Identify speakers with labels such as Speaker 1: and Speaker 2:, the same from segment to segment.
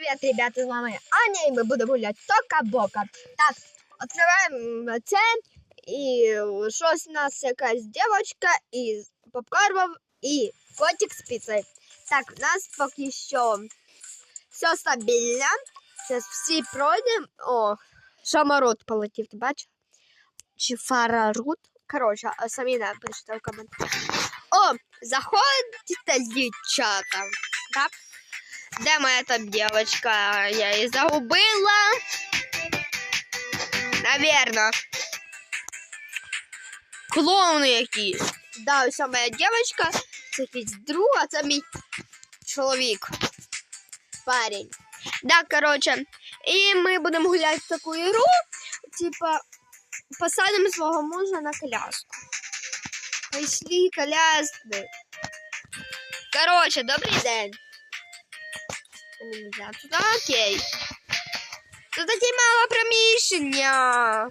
Speaker 1: Привет, ребята, з вами Аня, і ми будемо гуляти тока-бока. Так, відкриваємо це, і щось у нас якась дівчинка із попкормом і котик з піцею. Так, у нас поки що все стабільно. Зараз всі пройдемо. О, шамарот полетів, ти бачиш? Чи фарарут? Коротше, а самі не прочитав коментар. О, заходите, дівчата. Так? Де моя там девочка? Я її загубила. Наверно. Клоуни якісь. Да, ось моя девочка. Це якийсь друг, а це мій чоловік. Парень. Да, короче. І ми будемо гуляти в таку ігру. Типа, посадимо свого мужа на коляску. Пішли коляски. Короче, добрий день. Нельзя туди, окей. Тут таке мало приміщення.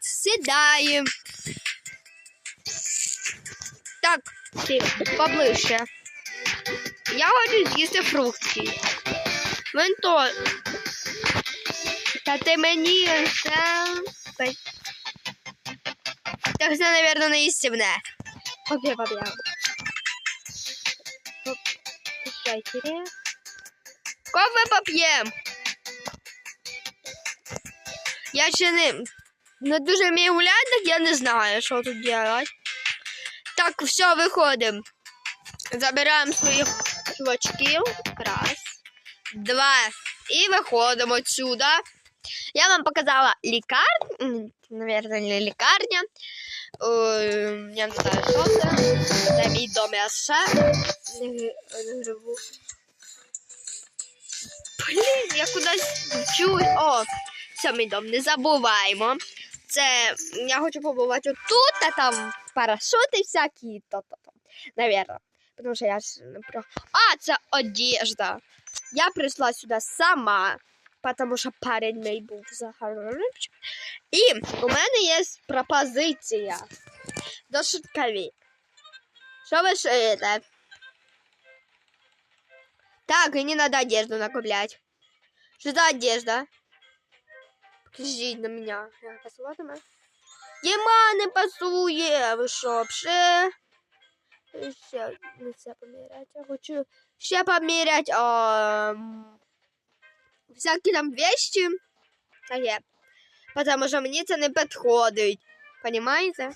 Speaker 1: Сідаємо. Так, окей, поближче. Я хочу з'їсти фрукти. Він то. Та ти мені це... Так це, наверное, не їстівне. Окей, побігав. Чайкере. Кофе поп'єм. Я ще не, не дуже вмію гуляти, я не знаю, що тут делать. Так, все, виходимо. Забираємо своїх чувачків. Раз, два. І виходимо отсюда. Я вам показала лікарню. Наверное, не лікарня. Я не знаю, що це. Це мій дом ще не грибу. Блін, я кудись чую. О, це мій дом, не забуваємо. Це я хочу побувати отут, а там парашути всякі, то-то там. Наверно. Тому що я ж не про. А, це одежда. Я прийшла сюди сама, тому що парень мій був загарбчик. І у мене є пропозиція до шуткові. Що ви шиєте? Так, и не надо одежду накуплять. Что за одежда? Покажіть на меня. Я посмотрим. Єма не пасує. Ви що, вообще? Ще не це поміряти. Я хочу ще поміряти а, всякі там вещи. Таке. Потому що мені це не підходить. Понимаете?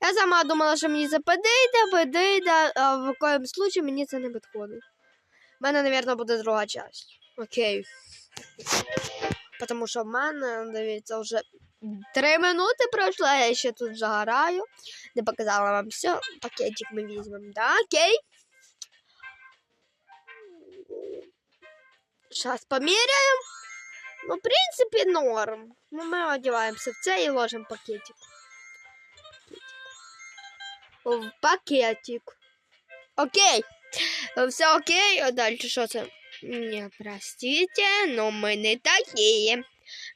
Speaker 1: Я сама думала, що мені це підійде, підійде, а в якому случае мені це не підходить. У мене, мабуть, буде друга часть. Окей. Потому що в мене, дивіться, вже три минути пройшло, я ще тут загораю. Не показала вам все. Пакетик ми візьмемо, да? Окей. Сейчас померяем. Ну, в принципе, норм. Ну, мы одеваемся в це і ложим пакетик. В пакетик. Окей. Все окей, а дальше що це? Не, простите, но ми не такі.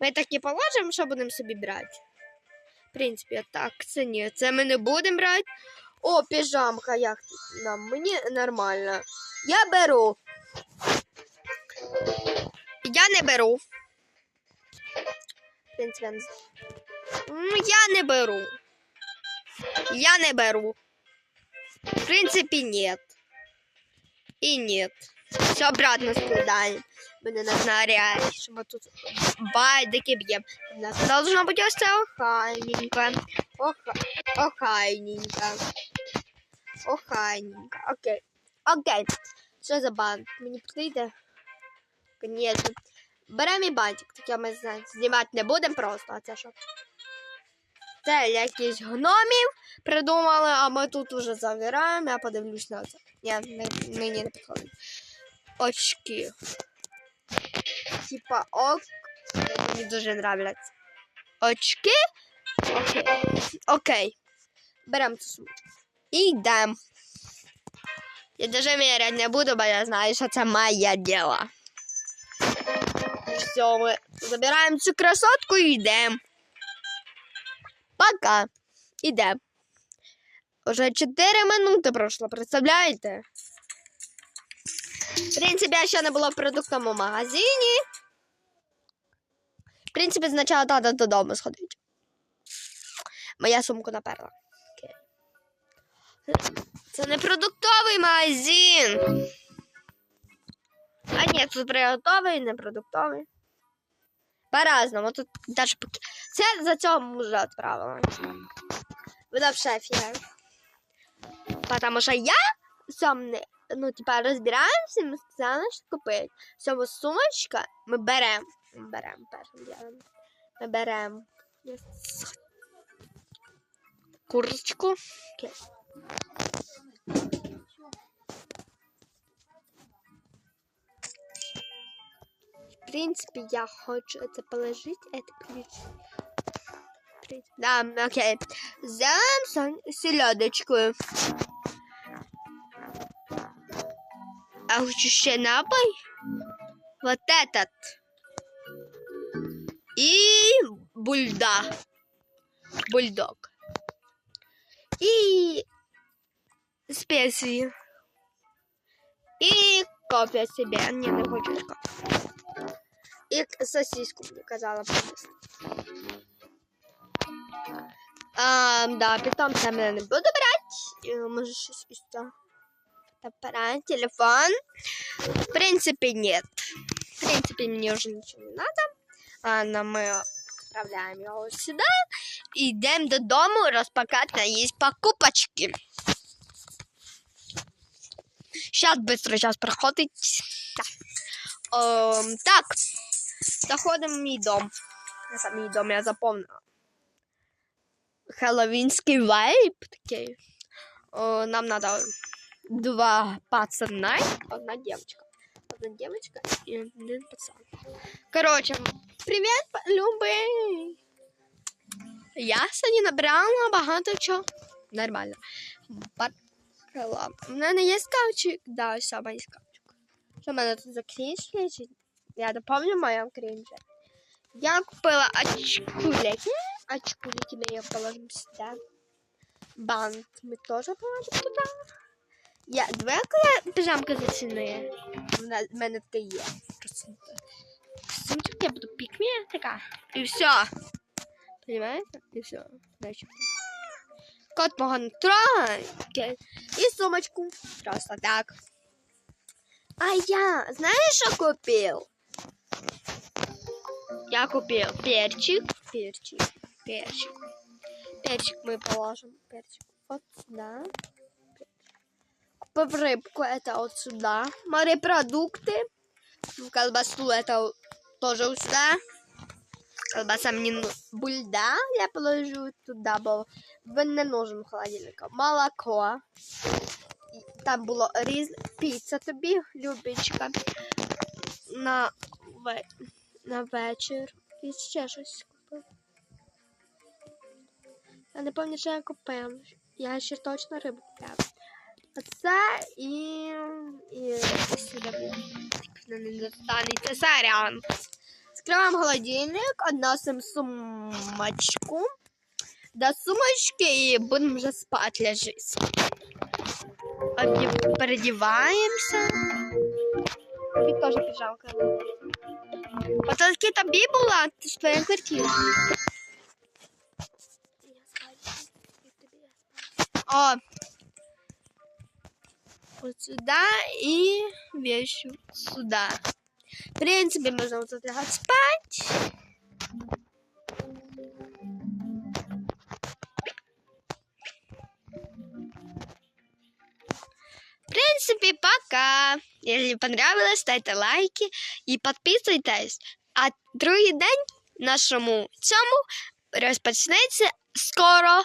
Speaker 1: Ми такі положимо, що будемо собі брати. В принципі, так, це ні, це ми не будемо брати. О, піжамка, як нам? Мені нормально. Я беру. Я не беру. Принципі, я не беру. Я не беру. В принципе, нет. И нет. Все обратно складаем. Мене нужна реальность, що ми тут байдики б'ємо. У нас должно ось це охайненько. Оха... Охайненько. Охайненько. Окей. Окей. Що за банк? Мені підійде? Конечно. Беремо і бантик. Таке ми. Знімати не будемо просто, а це що? Це якісь гномів придумали, а ми тут уже завираємо. Я подивлюсь на це. Ні, не, мені не підходить. Очки. Типа ок. Мені дуже нравляться. Очки. Окей. Окей. Беремо цю сумку. І йдемо. Я даже міряти не буду, бо я знаю, що це моє діло. Все, ми забираємо цю красотку і йдемо. Пока. Ідемо. Уже 4 минути пройшло, представляєте? В принципі, я ще не була в продуктовому магазині. В принципі, спочатку треба додому сходити. Моя сумку наперла. Це не продуктовий магазин. А ні, тут продуктовий, не продуктовий. По-разному. Тут даже поки... Це за цього вже відправила. Ви вообще офігели. Потому що я сам не, ну, типа, розбираємося, ми сказали, що купити. Сьому сумочка ми беремо. Ми беремо першим ділом. Ми беремо курочку. Окей. Принципе, я хочу это положить, это принципе, Да, окей. Сделаем селедочку. А хочу ще напой. Вот этот. И бульда. Бульдог. И специи. И кофе себе. Не, не хочу кофе І сосиску мені казала принести. А, да, питомця мене не буду брати. Е, Може щось із цього. Аппарат, телефон. В принципе, нет. В принципе, мне уже ничего не надо. Ладно, мы отправляем его сюда. И идем до дому распакать на есть покупочки. Сейчас быстро сейчас проходить. Так. Ем, так. Заходимо в мій дом. Сам мій дом я запомнила. Хеллоуінський вайб такий. О, нам надо два пацана, одна девочка. Одна девочка и один пацан. Короче, привет, любий. Я сьогодні набрала багато чого. Нормально. Бакала. У мене є скавчик? Да, ось саме є скавчик. Що в мене тут за книжки? Чи... Я доповню моя кринжа. Я купила очкулики. Очкулики мы ее положим сюда. Бант мы тоже положим туда. Я двояка пижамка зацінує. В мене таке є. Сумчик я буду пікмі така. І все. Понимаете? І все. Дальше. Кот мого не трогай. І сумочку. Просто так. А я, знаешь, что купил? Я купил перчик, перчик, перчик. Перчик мы положим, перчик вот сюда. Купив рыбку, это вот сюда. Морепродукты. Колбасу это тоже вот сюда. Колбаса мне ну- бульда я положу туда, бо він не нужен холодильник. Молоко. І Там було різ... піца тобі, любичка. На, ве... на вечір. І ще щось купив. Я не пам'ятаю, що я купив. Я ще точно рибу купляв. Оце і. і, і сюди. Не достанеться сорян. Скриваємо холодильник, односимо сумочку. До сумочки і будемо вже спати. Одні- Передіваємося. Тобі теж піжамка. Ото таки тобі була, ти ж твоя квартира. О! Вот сюда и вещи сюда. В принципе, можно вот тут лягать спать. В принципе, пока. Если понравилось, ставьте лайки і підписуйтесь. А другий день нашому цьому розпочнеться скоро.